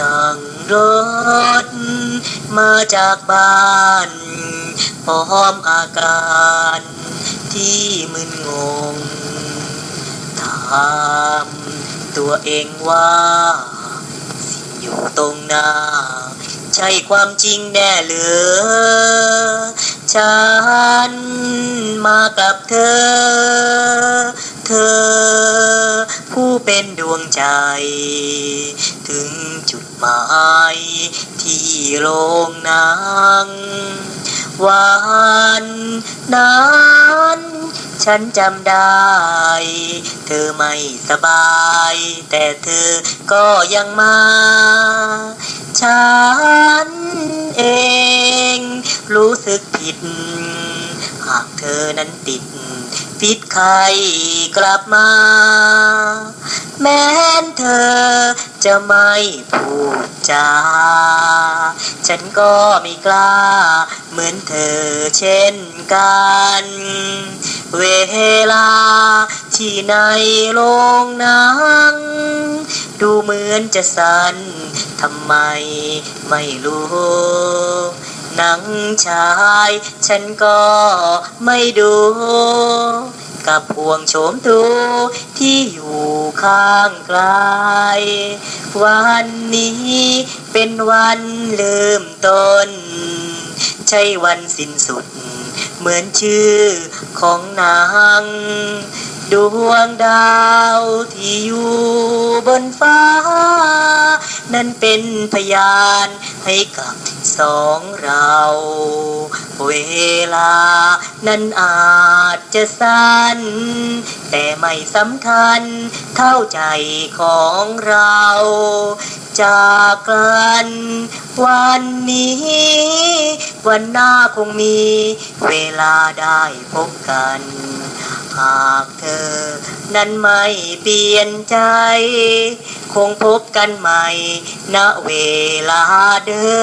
นั่งรถมาจากบ้านพร้อมอาการที่มึนงง ถามตัวเองว่าสิ่งอยู่ตรงหน้า ใช่ความจริงแน่หรือฉันมากับเธอ เธอผู้เป็นดวงใจ จุดหมายที่โรงนังวันนั้นฉันจำได้ เธอไม่สบาย แต่เธอก็ยังมา ฉันเอง รู้สึกผิด หากเธอนั้นติดพิษใครกลับมา แม้นเธอ จะไม่พูดจา ฉันก็ไม่กล้า เหมือนเธอเช่นกัน เวลาที่ในโรงหนัง ดูเหมือนจะสั่นทำไมไม่รู้หนังชาย ฉันก็ไม่ดู กับพวงโฉมตูที่อยู่ ข้างไกลวันนี้เป็นวันเริ่มต้น ใช่วันสิ้นสุด เหมือนชื่อของนางดวงดาวที่อยู่บนฟ้า นั้นเป็นพยานให้กับสองเรา ลา นั้นอาจจะสั้น แต่ไม่สำคัญเท่าใจของเรา จากกันวันนี้ วันหน้าคงมีเวลาได้พบกัน หากเธอนั้นไม่เปลี่ยนใจ คงพบกันใหม่ณเวลาเดิ